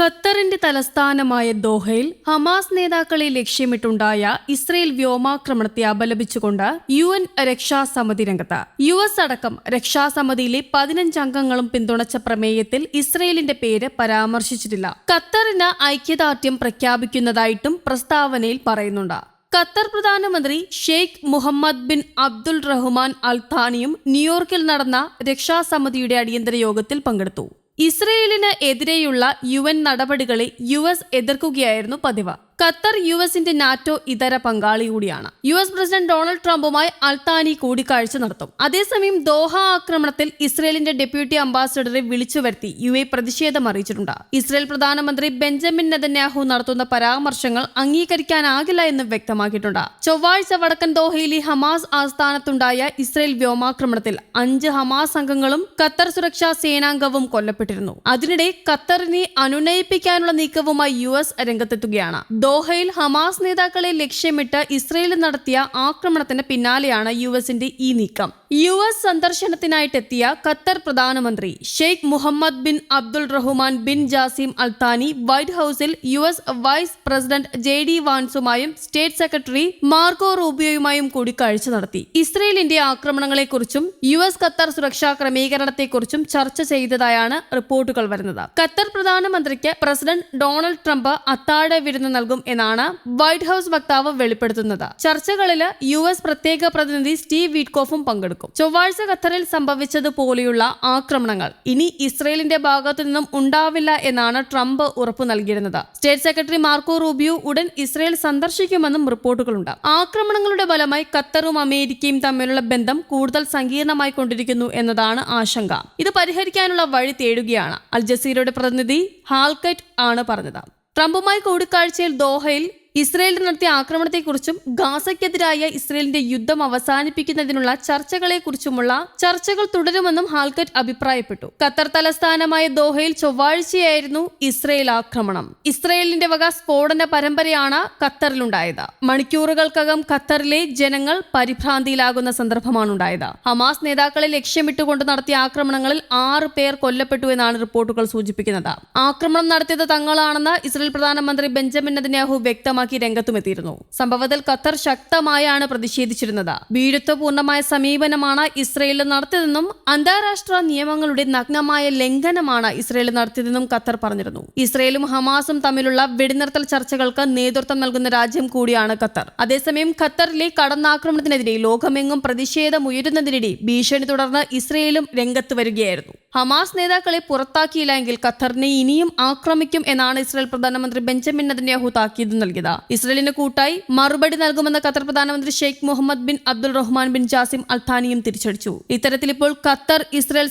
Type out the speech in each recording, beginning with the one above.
ഖത്തറിന്റെ തലസ്ഥാനമായ ദോഹയിൽ ഹമാസ് നേതാക്കളെ ലക്ഷ്യമിട്ടുണ്ടായ ഇസ്രയേൽ വ്യോമാക്രമണത്തെ അപലപിച്ചുകൊണ്ട് യു എൻ രക്ഷാസമിതി രംഗത്ത്. യു എസ് അടക്കം രക്ഷാസമിതിയിലെ പതിനഞ്ച് അംഗങ്ങളും പിന്തുണച്ച പ്രമേയത്തിൽ ഇസ്രയേലിന്റെ പേര് പരാമർശിച്ചിട്ടില്ല. ഖത്തറിന് ഐക്യദാർഢ്യം പ്രഖ്യാപിക്കുന്നതായിട്ടും പ്രസ്താവനയിൽ പറയുന്നുണ്ട്. ഖത്തർ പ്രധാനമന്ത്രി Sheikh Mohammed bin Abdul Rahman Al ഥാനിയും ന്യൂയോർക്കിൽ നടന്ന രക്ഷാസമിതിയുടെ അടിയന്തര യോഗത്തിൽ പങ്കെടുത്തു. ഇസ്രയേലിന് എതിരെയുള്ള യു എൻ നടപടികളെ യു എസ് എതിർക്കുകയായിരുന്നു പതിവ്. ഖത്തർ യു എസിന്റെ നാറ്റോ ഇതര പങ്കാളി കൂടിയാണ്. യു എസ് പ്രസിഡന്റ് ഡൊണാൾഡ് ട്രംപുമായി അൽത്താനി കൂടിക്കാഴ്ച നടത്തും. അതേസമയം ദോഹ ആക്രമണത്തിൽ ഇസ്രയേലിന്റെ ഡെപ്യൂട്ടി അംബാസഡറെ വിളിച്ചു വരുത്തി യു എ പ്രതിഷേധം അറിയിച്ചിട്ടുണ്ട്. ഇസ്രയേൽ പ്രധാനമന്ത്രി ബെഞ്ചമിൻ നെതന്യാഹു നടത്തുന്ന പരാമർശങ്ങൾ അംഗീകരിക്കാനാകില്ല എന്ന് വ്യക്തമാക്കിയിട്ടുണ്ട്. ചൊവ്വാഴ്ച വടക്കൻ ദോഹയിലെ ഹമാസ് ആസ്ഥാനത്തുണ്ടായ ഇസ്രയേൽ വ്യോമാക്രമണത്തിൽ അഞ്ച് ഹമാസ് അംഗങ്ങളും ഖത്തർ സുരക്ഷാ സേനാംഗവും കൊല്ലപ്പെട്ടിരുന്നു. അതിനിടെ ഖത്തറിനെ അനുനയിപ്പിക്കാനുള്ള നീക്കവുമായി യു എസ് രംഗത്തെത്തുകയാണ്. ദോഹയിൽ ഹമാസ് നേതാക്കളെ ലക്ഷ്യമിട്ട് ഇസ്രയേൽ നടത്തിയ ആക്രമണത്തിന് പിന്നാലെയാണ് യു എസിന്റെ ഈ നീക്കം. യു എസ് സന്ദർശനത്തിനായിട്ടെത്തിയ ഖത്തർ പ്രധാനമന്ത്രി Sheikh Mohammed bin Abdul Rahman bin Jassim Al Thani white ഹൌസിൽ U S vice president J D വാൻസുമായും state secretary Marco റൂബിയോയുമായും കൂടിക്കാഴ്ച നടത്തി. ഇസ്രയേലിന്റെ ആക്രമണങ്ങളെക്കുറിച്ചും യു എസ് ഖത്തർ സുരക്ഷാ ക്രമീകരണത്തെക്കുറിച്ചും ചർച്ച ചെയ്തതായാണ് റിപ്പോർട്ടുകൾ വരുന്നത്. ഖത്തർ പ്രധാനമന്ത്രിക്ക് പ്രസിഡന്റ് ഡൊണാൾഡ് ട്രംപ് അത്താഴ വിരുന്ന് നൽകും എന്നാണ് വൈറ്റ് ഹൌസ് വക്താവ് വെളിപ്പെടുത്തുന്നത്. ചർച്ചകളിൽ യു എസ് പ്രത്യേക പ്രതിനിധി സ്റ്റീവ് വീറ്റ്കോഫും പങ്കെടുക്കും. ചൊവ്വാഴ്ച ഖത്തറിൽ സംഭവിച്ചതുപോലെയുള്ള ആക്രമണങ്ങൾ ഇനി ഇസ്രയേലിന്റെ ഭാഗത്തു നിന്നും ഉണ്ടാവില്ല എന്നാണ് ട്രംപ് ഉറപ്പു നൽകിയിരുന്നത്. സ്റ്റേറ്റ് സെക്രട്ടറി മാർക്കോ റൂബിയോ ഉടൻ ഇസ്രയേൽ സന്ദർശിക്കുമെന്നും റിപ്പോർട്ടുകളുണ്ട്. ആക്രമണങ്ങളുടെ ഫലമായി ഖത്തറും അമേരിക്കയും തമ്മിലുള്ള ബന്ധം കൂടുതൽ സങ്കീർണമായി കൊണ്ടിരിക്കുന്നു എന്നതാണ് ആശങ്ക. ഇത് പരിഹരിക്കാനുള്ള വഴി തേടുകയാണ് അൽ ജസീറയുടെ പ്രതിനിധി ഹാൽക്കറ്റ് ആണ് പറഞ്ഞത്. ട്രംപുമായി കൂടിക്കാഴ്ചയിൽ ദോഹയിൽ ഇസ്രയേൽ നടത്തിയ ആക്രമണത്തെക്കുറിച്ചും ഗാസയ്ക്കെതിരായ ഇസ്രയേലിന്റെ യുദ്ധം അവസാനിപ്പിക്കുന്നതിനുള്ള ചർച്ചകളെക്കുറിച്ചുമുള്ള ചർച്ചകൾ തുടരുമെന്നും ഹാൽക്കറ്റ് അഭിപ്രായപ്പെട്ടു. ഖത്തർ തലസ്ഥാനമായ ദോഹയിൽ ചൊവ്വാഴ്ചയായിരുന്നു ഇസ്രയേൽ ആക്രമണം. ഇസ്രയേലിന്റെ വക സ്ഫോടന പരമ്പരയാണ് ഖത്തറിലുണ്ടായത്. മണിക്കൂറുകൾക്കകം ഖത്തറിലെ ജനങ്ങൾ പരിഭ്രാന്തിയിലാകുന്ന സന്ദർഭമാണ് ഉണ്ടായത് ഹമാസ് നേതാക്കളെ ലക്ഷ്യമിട്ടുകൊണ്ട് നടത്തിയ ആക്രമണങ്ങളിൽ ആറ് പേർ കൊല്ലപ്പെട്ടു എന്നാണ് റിപ്പോർട്ടുകൾ സൂചിപ്പിക്കുന്നത്. ആക്രമണം നടത്തിയത് തങ്ങളാണെന്ന് ഇസ്രയേൽ പ്രധാനമന്ത്രി ബെഞ്ചമിൻ നെതന്യാഹു വ്യക്തമാക്കി. രംഗത്തുമെത്തിയിരുന്നു. സംഭവത്തിൽ ഖത്തർ ശക്തമായാണ് പ്രതിഷേധിച്ചിരുന്നത്. ഭീരുത്വപൂർണമായ സമീപനമാണ് ഇസ്രയേൽ നടത്തിയതെന്നും അന്താരാഷ്ട്ര നിയമങ്ങളുടെ നഗ്നമായ ലംഘനമാണ് ഇസ്രയേൽ നടത്തിയതെന്നും ഖത്തർ പറഞ്ഞിരുന്നു. ഇസ്രയേലും ഹമാസും തമ്മിലുള്ള വെടിനിർത്തൽ ചർച്ചകൾക്ക് നേതൃത്വം നൽകുന്ന രാജ്യം കൂടിയാണ് ഖത്തർ. അതേസമയം ഖത്തറിലെ കടന്നാക്രമണത്തിനെതിരെ ലോകമെങ്ങും പ്രതിഷേധം ഉയരുന്നതിനിടെ ഭീഷണി തുടർന്ന് ഇസ്രയേലും രംഗത്ത് വരികയായിരുന്നു. ഹമാസ് നേതാക്കളെ പുറത്താക്കിയില്ല എങ്കിൽ ഖത്തറിനെ ഇനിയും ആക്രമിക്കും എന്നാണ് ഇസ്രായേൽ പ്രധാനമന്ത്രി ബെഞ്ചമിൻ നദന്യാഹു താക്കീത് നൽകിയത്. ഇസ്രയേലിന് കൂട്ടായി മറുപടി നൽകുമെന്ന ഖത്തർ പ്രധാനമന്ത്രി Sheikh Mohammed bin Abdul Rahman bin Jassim അൽഥാനിയും തിരിച്ചടിച്ചു. ഇത്തരത്തിൽ ഇപ്പോൾ ഖത്തർ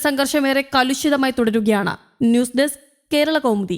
സംഘർഷം ഏറെ കലുഷിതമായി തുടരുകയാണ്. News desk Kerala Kaumudi.